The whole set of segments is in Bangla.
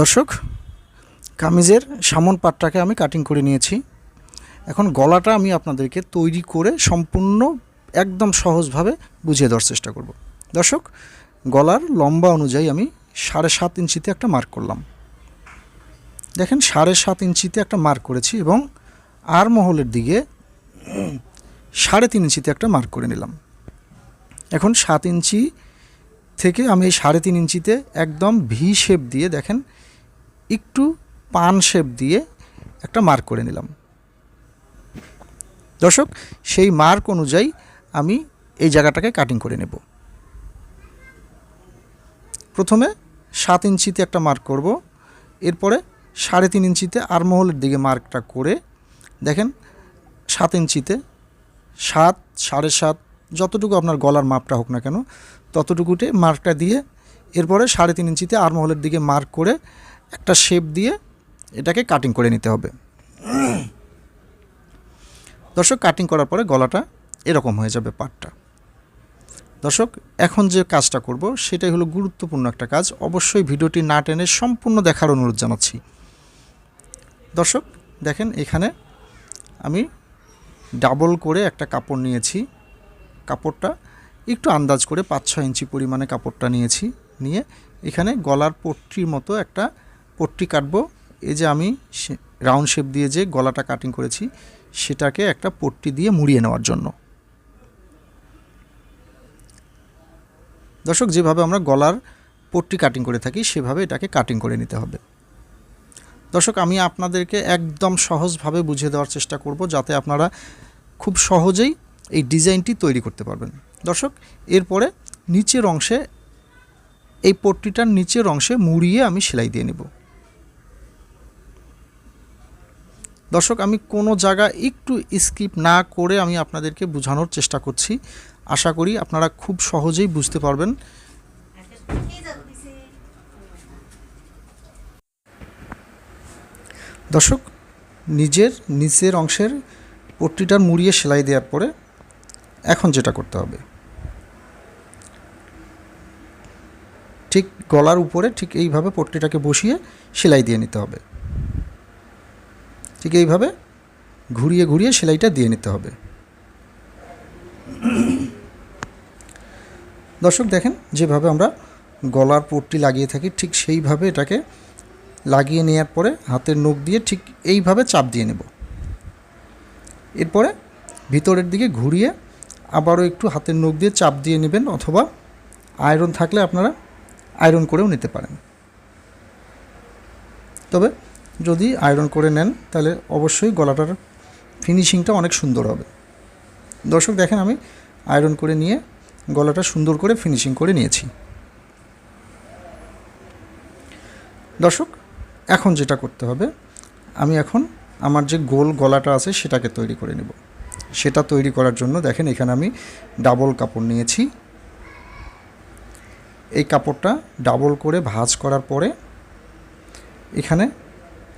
দর্শক, কামিজের সামন পাটটাকে আমি কাটিং করে নিয়েছি। এখন গলাটা আমি আপনাদেরকে তৈরি করে সম্পূর্ণ একদম সহজভাবে বুঝিয়ে দেওয়ার চেষ্টা করব। দর্শক, গলার লম্বা অনুযায়ী আমি সাড়ে সাত ইঞ্চিতে একটা মার্ক করলাম। দেখেন, সাড়ে সাত ইঞ্চিতে একটা মার্ক করেছি এবং আর মহলের দিকে সাড়ে তিন ইঞ্চিতে একটা মার্ক করে নিলাম। এখন সাত ইঞ্চি থেকে আমি এই সাড়ে তিন ইঞ্চিতে একদম ভি শেপ দিয়ে দেখেন একটু পান শেপ দিয়ে একটা মার্ক করে নিলাম। দর্শক, সেই মার্ক অনুযায়ী আমি এই জায়গাটাকে কাটিং করে নেব। প্রথমে সাত ইঞ্চিতে একটা মার্ক করব, এরপরে সাড়ে তিন ইঞ্চিতে আরমহলের দিকে মার্কটা করে, দেখেন সাত ইঞ্চিতে সাত, সাড়ে সাত, যতটুকু আপনার গলার মাপটা হোক না কেন, ততটুকুতে মার্কটা দিয়ে, এরপরে সাড়ে তিন ইঞ্চিতে আরমহলের দিকে মার্ক করে একটা শেপ দিয়ে এটাকে কাটিং করে নিতে হবে। দর্শক কাটিং করার পরে গলাটা এরকম হয়ে যাবে পাটটা। দর্শক, এখন যে কাজটা করব, সেটাই হলো গুরুত্বপূর্ণ একটা কাজ। অবশ্যই ভিডিওটি না টেনে সম্পূর্ণ দেখার অনুরোধ জানাচ্ছি। দর্শক, দেখেন এখানে আমি ডাবল করে একটা কাপড় নিয়েছি। কাপড়টা একটু আন্দাজ করে পাঁচ ছয় ইঞ্চি পরিমাণে কাপড়টা নিয়েছি। নিয়ে এখানে গলার পট্টির মতো একটা পট্টি কাটবো। এই যে আমি রাউন্ড শেপ দিয়ে যে গলাটা কাটিং করেছি, সেটাকে একটা পট্টি দিয়ে মুড়িয়ে নেওয়ার জন্য। দর্শক, যেভাবে আমরা গলার পট্টি কাটিং করে থাকি, সেভাবে এটাকে কাটিং করে নিতে হবে। দর্শক, আমি আপনাদেরকে একদম সহজভাবে বুঝিয়ে দেওয়ার চেষ্টা করব, যাতে আপনারা খুব সহজেই এই ডিজাইনটি তৈরি করতে পারবেন। দর্শক, এরপরে নিচের অংশে, এই পট্টিটার নিচের অংশে মুড়িয়ে আমি সেলাই দিয়ে নেব। দর্শক, আমি কোনো জায়গা একটু স্কিপ না করে আমি আপনাদেরকে বোঝানোর চেষ্টা করছি। আশা করি আপনারা খুব সহজেই বুঝতে পারবেন। দর্শক, নিজের, নিচের অংশের পট্টিটার মুড়িয়ে সেলাই দেওয়ার পরে এখন যেটা করতে হবে। ঠিক গলার উপরে ঠিক এইভাবে পট্টিটাকে বসিয়ে সেলাই দিয়ে নিতে হবে। ঠিক এইভাবে ঘুরিয়ে ঘুরিয়ে সেলাইটা দিয়ে নিতে হবে। দর্শক দেখেন, যেভাবে আমরা গলার পট্টি লাগিয়ে থাকি, ঠিক সেইভাবে এটাকে লাগিয়ে নেওয়ার পরে হাতের নখ দিয়ে ঠিক এইভাবে চাপ দিয়ে নেব। এরপরে ভিতরের দিকে ঘুরিয়ে আবারও একটু হাতের নখ দিয়ে চাপ দিয়ে নেবেন অথবা আয়রন থাকলে আপনারা আয়রন করেও নিতে পারেন। তবে যদি আয়রন করে নেন, তাহলে অবশ্যই গলাটার ফিনিশিংটা অনেক সুন্দর হবে। দর্শক, দেখেন আমি আয়রন করে নিয়ে গলাটা সুন্দর করে ফিনিশিং করে নিয়েছি। দর্শক, এখন যেটা করতে হবে, আমি এখন আমার যে গোল গলাটা আছে, সেটাকে তৈরি করে নেব। সেটা তৈরি করার জন্য দেখেন, এখানে আমি ডাবল কাপড় নিয়েছি। এই কাপড়টা ডাবল করে ভাঁজ করার পরে এখানে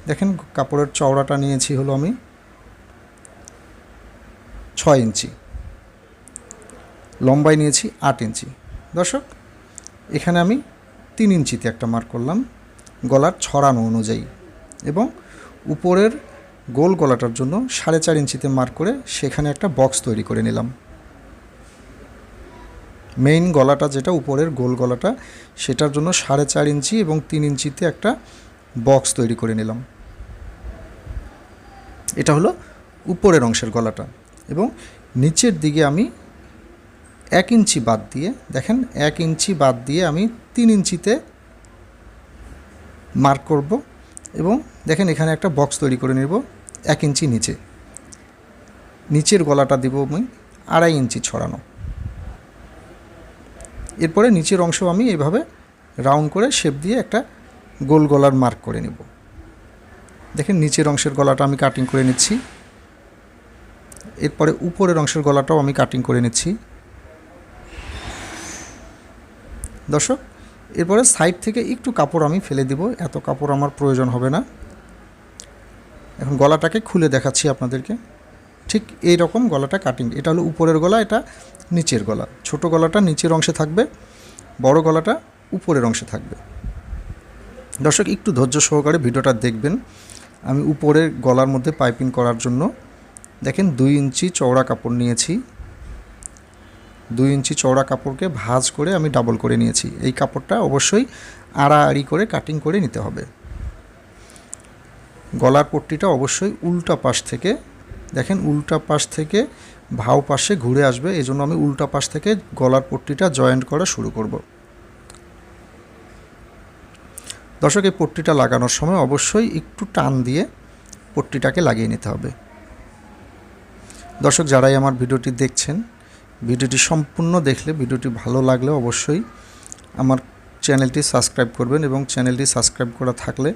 দেখেন কাপড়ের চওড়াটা নিয়েছি হলো আমি ছয় ইঞ্চি। লম্বাই নিয়েছি আট ইঞ্চি। দর্শক, এখানে আমি তিন ইঞ্চিতে একটা মার্ক করলাম গলার ছড়ানো অনুযায়ী এবং উপরের গোল গলাটার জন্য সাড়ে চার ইঞ্চিতে মার্ক করে সেখানে একটা বক্স তৈরি করে নিলাম। মেইন গলাটা যেটা, উপরের গোল গলাটা, সেটার জন্য সাড়ে চার ইঞ্চি এবং তিন ইঞ্চিতে একটা বক্স তৈরি করে নিলাম। এটা হলো উপরের অংশের গলাটা। এবং নিচের দিকে আমি এক ইঞ্চি বাদ দিয়ে, দেখেন, এক ইঞ্চি বাদ দিয়ে আমি তিন ইঞ্চিতে মার্ক করব এবং দেখেন, এখানে একটা বক্স তৈরি করে নেব এক ইঞ্চি নিচে। নিচের গলাটা দিব আমি আড়াই ইঞ্চি ছড়ানো। এরপরে নিচের অংশ আমি এভাবে রাউন্ড করে শেপ দিয়ে একটা গোল গলার মার্ক করে নেব। দেখেন, নিচের অংশের গলাটা আমি কাটিং করে নিচ্ছি। এরপরে উপরের অংশের গলাটাও আমি কাটিং করে নিচ্ছি। দর্শক, এরপরে সাইড থেকে একটু কাপড় আমি ফেলে দিব। এত কাপড় আমার প্রয়োজন হবে না। এখন গলাটাকে খুলে দেখাচ্ছি আপনাদেরকে। ঠিক এই রকম গলাটা কাটিং এটা হলো উপরের গলা, এটা নিচের গলা। ছোট গলাটা নিচের অংশে থাকবে, বড় গলাটা উপরের অংশে থাকবে। দর্শক, একটু ধৈর্য সহকারে ভিডিওটা দেখবেন। আমি উপরের গলার মধ্যে পাইপিং করার জন্য, দেখেন দুই ইঞ্চি চওড়া কাপড় নিয়েছি। দুই ইঞ্চি চওড়া কাপড়কে ভাঁজ করে আমি ডাবল করে নিয়েছি। এই কাপড়টা অবশ্যই আড়াআড়ি করে কাটিং করে নিতে হবে। গলার পট্টিটা অবশ্যই উল্টা পাশ থেকে, দেখেন উল্টা পাশ থেকে ভাও পাশে ঘুরে আসবে, এজন্য আমি উল্টা পাশ থেকে গলার পট্টিটা জয়েন্ট করা শুরু করব। দর্শক এই পট্টিটা লাগানোর সময় অবশ্যই একটু টান দিয়ে পট্টিটাকে লাগিয়ে নিতে হবে। দর্শক, যারাই আমার ভিডিওটি দেখছেন, ভিডিওটি সম্পূর্ণ দেখলে, ভিডিওটি ভালো লাগলে অবশ্যই আমার চ্যানেলটি সাবস্ক্রাইব করবেন এবং চ্যানেলটি সাবস্ক্রাইব করা থাকলে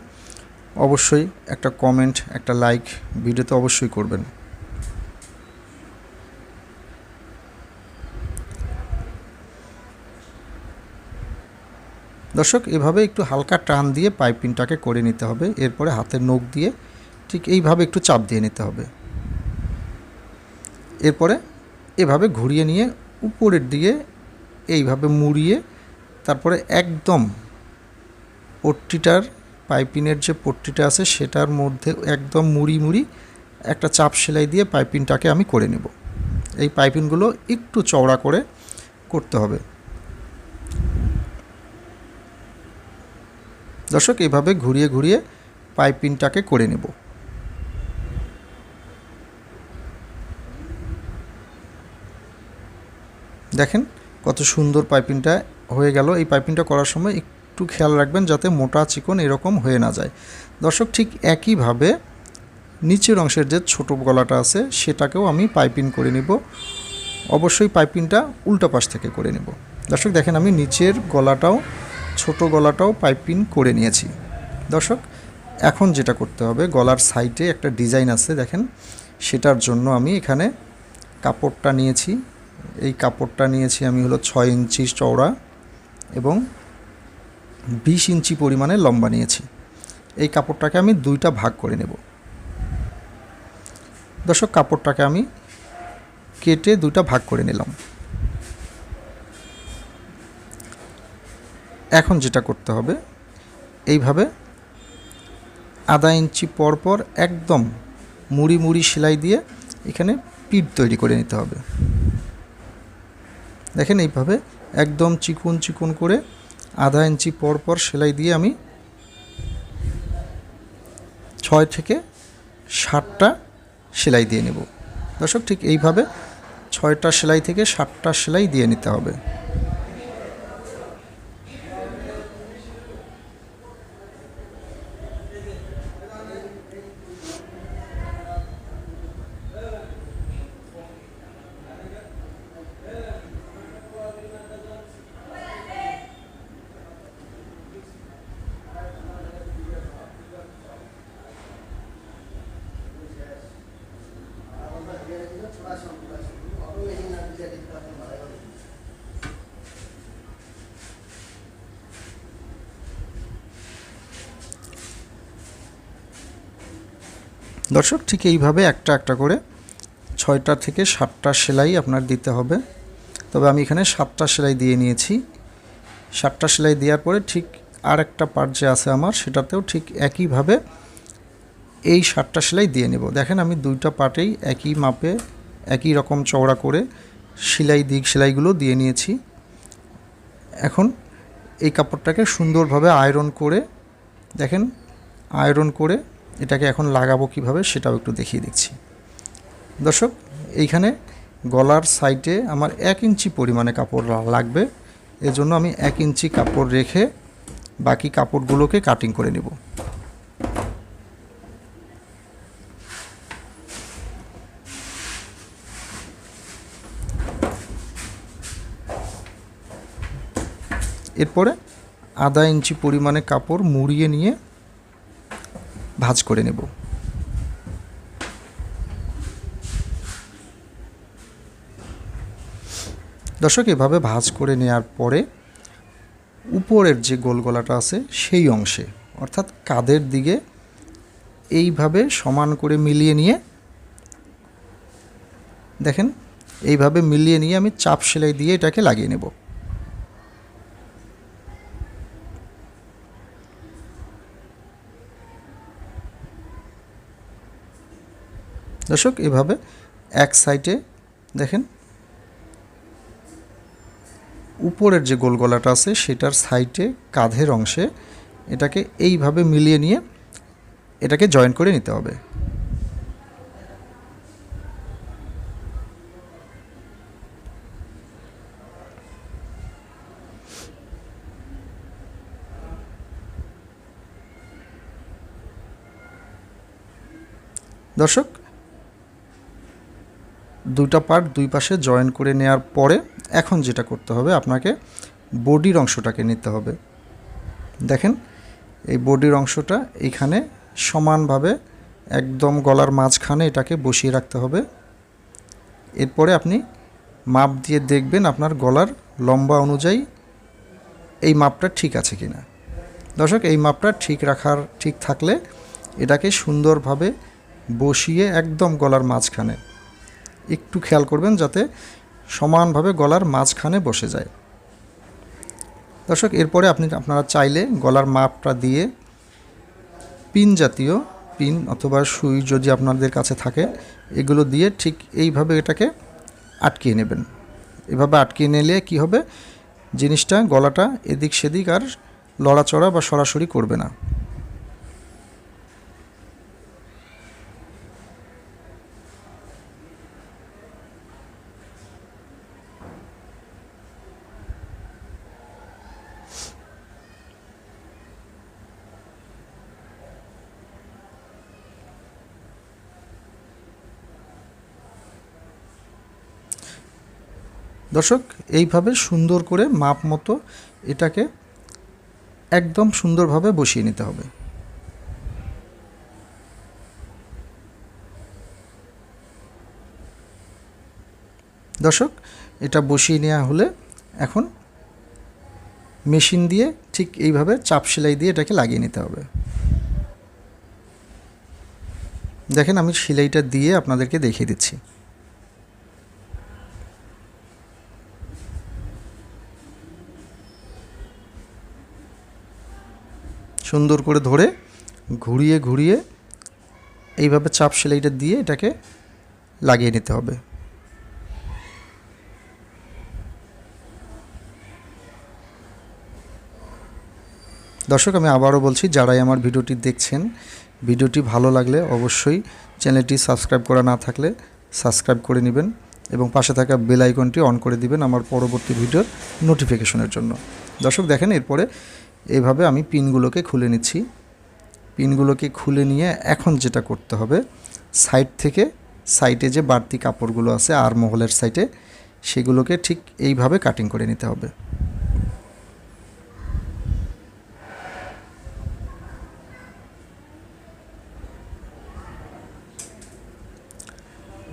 অবশ্যই একটা কমেন্ট, একটা লাইক ভিডিওতে অবশ্যই করবেন। দর্শক, এভাবে একটু হালকা টান দিয়ে পাইপিংটাকে করে নিতে হবে। এরপরে হাতের নখ দিয়ে ঠিক এইভাবে একটু চাপ দিয়ে নিতে হবে। এরপরে এভাবে ঘুরিয়ে নিয়ে উপরের দিকে এইভাবে মুড়িয়ে তারপরে একদম পট্টিটার পাইপিনের যে পট্টিটা আছে সেটার মধ্যে একদম মুড়ি মুড়ি একটা চাপ সেলাই দিয়ে পাইপিংটাকে আমি করে নেব। এই পাইপিংগুলো একটু চওড়া করে করতে হবে। দর্শক, এভাবে ঘুরিয়ে ঘুরিয়ে পাইপিংটাকে করে নেব। দেখেন কত সুন্দর পাইপিংটা হয়ে গেল। এই পাইপিংটা করার সময় একটু খেয়াল রাখবেন যাতে মোটা চিকন এরকম হয়ে না যায়। দর্শক, ঠিক একইভাবে নিচের অংশের যে ছোট গলাটা আছে, সেটাকেও আমি পাইপিং করে নিব। অবশ্যই পাইপিংটা উল্টা পাশ থেকে করে নেব। দর্শক, দেখেন আমি নিচের গলাটাও ছোট গলাটাও পাইপিং করে নিয়েছি। দর্শক, এখন যেটা করতে হবে, গলার সাইডে একটা ডিজাইন আছে, দেখেন। সেটার জন্য আমি এখানে কাপড়টা নিয়েছি। এই কাপড়টা নিয়েছি আমি হলো ছয় ইঞ্চি চওড়া এবং বিশ ইঞ্চি পরিমাণে লম্বা নিয়েছি। এই কাপড়টাকে আমি দুইটা ভাগ করে নেব। দর্শক, কাপড়টাকে আমি কেটে দুইটা ভাগ করে নিলাম। এখন যেটা করতে হবে, এইভাবে আধা ইঞ্চি পর পর একদম মুড়ি মুড়ি সেলাই দিয়ে এখানে পিঠ তৈরি করে নিতে হবে। দেখেন এইভাবে একদম চিকুন চিকুন করে আধা ইঞ্চি পর পর সেলাই দিয়ে আমি ছয় থেকে ষাটটা সেলাই দিয়ে নেব। দর্শক, ঠিক এইভাবে ছয়টা সেলাই থেকে ষাটটা সেলাই দিয়ে নিতে হবে। দর্শক, ঠিক এইভাবে একটা একটা করে ছয়টা থেকে সাতটা সেলাই আপনার দিতে হবে। তবে আমি এখানে সাতটা সেলাই দিয়ে নিয়েছি। সাতটা সেলাই দেওয়ার পরে ঠিক আর একটা পার্ট যে আছে আমার, সেটাতেও ঠিক একইভাবে এই সাতটা সেলাই দিয়ে নেব। দেখেন আমি দুইটা পার্টেই একই মাপে একই রকম চওড়া করে সেলাই দিক, সেলাইগুলো দিয়ে নিয়েছি। এখন এই কাপড়টাকে সুন্দরভাবে আয়রন করে, দেখেন আয়রন করে এটাকে এখন লাগাবো কীভাবে সেটাও একটু দেখিয়ে দিচ্ছি। দর্শক, এইখানে গলার সাইডে আমার এক ইঞ্চি পরিমাণে কাপড় লাগবে। এজন্য আমি এক ইঞ্চি কাপড় রেখে বাকি কাপড়গুলোকে কাটিং করে নেব। এরপরে আধা ইঞ্চি পরিমাণে কাপড় মুড়িয়ে নিয়ে ভাজ করে নেব। দর্শক, এভাবে ভাজ করে নেওয়ার পরে উপরের যে গোল গলাটা আছে, সেই অংশে, অর্থাৎ কাদের দিকে, এইভাবে সমান করে মিলিয়ে নিয়ে, দেখেন, এইভাবে মিলিয়ে নিয়ে আমি চাপ সেলাই দিয়ে এটাকে লাগিয়ে নেব। দর্শক, এভাবে এক সাইডে দেখেন, উপরের যে গোল গলাটা আছে সেটার সাইডে কাঁধের অংশে এটাকে এইভাবে মিলিয়ে নিয়ে এটাকে জয়েন করে নিতে হবে। দর্শক দুইটা পার্ট দুই পাশে জয়েন করে নেওয়ার পরে এখন যেটা করতে হবে, আপনাকে বডির অংশটাকে নিতে হবে। দেখেন, এই বডির অংশটা এখানে সমানভাবে একদম গলার মাঝখানে এটাকে বসিয়ে রাখতে হবে। এরপরে আপনি মাপ দিয়ে দেখবেন আপনার গলার লম্বা অনুযায়ী এই মাপটা ঠিক আছে কি না দর্শক, এই মাপটা ঠিক রাখার, ঠিক থাকলে এটাকে সুন্দরভাবে বসিয়ে একদম গলার মাঝখানে একটু খেয়াল করবেন যাতে সমানভাবে গলার মাঝখানে বসে যায়। দর্শক, এরপরে আপনি, আপনারা চাইলে গলার মাপটা দিয়ে পিন জাতীয় পিন অথবা সুই যদি আপনাদের কাছে থাকে, এগুলো দিয়ে ঠিক এইভাবে এটাকে আটকিয়ে নেবেন। এভাবে আটকিয়ে নিলে কি হবে? জিনিসটা, গলাটা এদিক সেদিক আর লড়াচড়া বা সরাসরি করবে না। দর্শক, এইভাবে সুন্দর করে মাপ মতো এটাকে একদম সুন্দরভাবে বসিয়ে নিতে হবে। দর্শক, এটা বসিয়ে নেওয়া হলে এখন মেশিন দিয়ে ঠিক এইভাবে চাপ সেলাই দিয়ে এটাকে লাগিয়ে নিতে হবে। দেখেন আমি সেলাইটা দিয়ে আপনাদেরকে দেখিয়ে দিচ্ছি। সুন্দর করে ধরে ঘুরিয়ে ঘুরিয়ে এইভাবে চাপ সেলাইটা দিয়ে এটাকে লাগিয়ে নিতে হবে। দর্শক, আমি আবারও বলছি, যারাই আমার ভিডিওটি দেখছেন, ভিডিওটি ভালো লাগলে অবশ্যই চ্যানেলটি সাবস্ক্রাইব করা না থাকলে সাবস্ক্রাইব করে নেবেন এবং পাশে থাকা বেল আইকনটি অন করে দিবেন আমার পরবর্তী ভিডিওর নোটিফিকেশনের জন্য। দর্শক, দেখেন, এরপরে এইভাবে আমি পিনগুলোকে খুলে নিচ্ছি। পিনগুলোকে খুলে নিয়ে এখন যেটা করতে হবে, সাইড থেকে সাইটে যে বাড়তি কাপড়গুলো আছে আর মহলের সাইডে, সেগুলোকে ঠিক এইভাবে কাটিং করে নিতে হবে।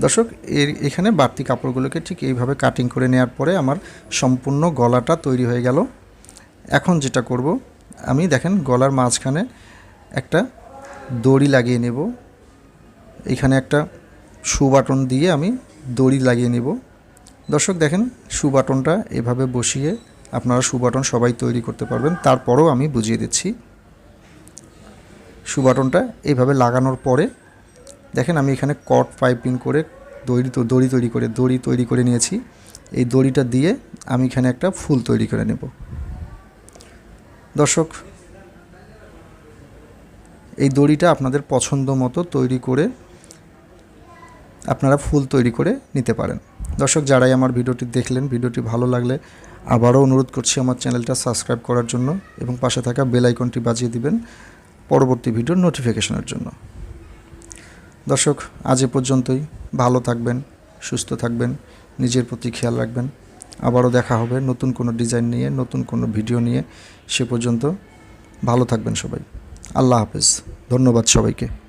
দর্শক, এর এখানে বাড়তি কাপড়গুলোকে ঠিক এইভাবে কাটিং করে নেওয়ার পরে আমার সম্পূর্ণ গলাটা তৈরি হয়ে গেল। এখন যেটা করব, আমি দেখেন গলার মাঝখানে একটা দড়ি লাগিয়ে নেব। এখানে একটা শু বাটন দিয়ে আমি দড়ি লাগিয়ে নেব। দর্শক দেখেন শু বাটনটা এভাবে বসিয়ে আপনারা শু বাটন সবাই তৈরি করতে পারবেন। তারপরও আমি বুঝিয়ে দিচ্ছি। শু বাটনটা এইভাবে লাগানোর পরে দেখেন আমি এখানে কট পাইপিং করে দড়ি দড়ি তৈরি করে, দড়ি তৈরি করে নিয়েছি। এই দড়িটা দিয়ে আমি এখানে একটা ফুল তৈরি করে নেব। দর্শক, এই দড়িটা আপনাদের পছন্দ মতো তৈরি করে আপনারা ফুল তৈরি করে নিতে পারেন। দর্শক, যারাই আমার ভিডিওটি দেখলেন, ভিডিওটি ভালো লাগলে আবারও অনুরোধ করছি আমার চ্যানেলটা সাবস্ক্রাইব করার জন্য এবং পাশে থাকা বেল আইকনটি বাজিয়ে দিবেন পরবর্তী ভিডিওর নোটিফিকেশনের জন্য। দর্শক, আজ এ পর্যন্তই। ভালো থাকবেন, সুস্থ থাকবেন, নিজের প্রতি খেয়াল রাখবেন। আবারও দেখা হবে নতুন কোনো ডিজাইন নিয়ে, নতুন কোনো ভিডিও নিয়ে। সে পর্যন্ত ভালো থাকবেন সবাই। আল্লাহ হাফেজ। ধন্যবাদ সবাইকে।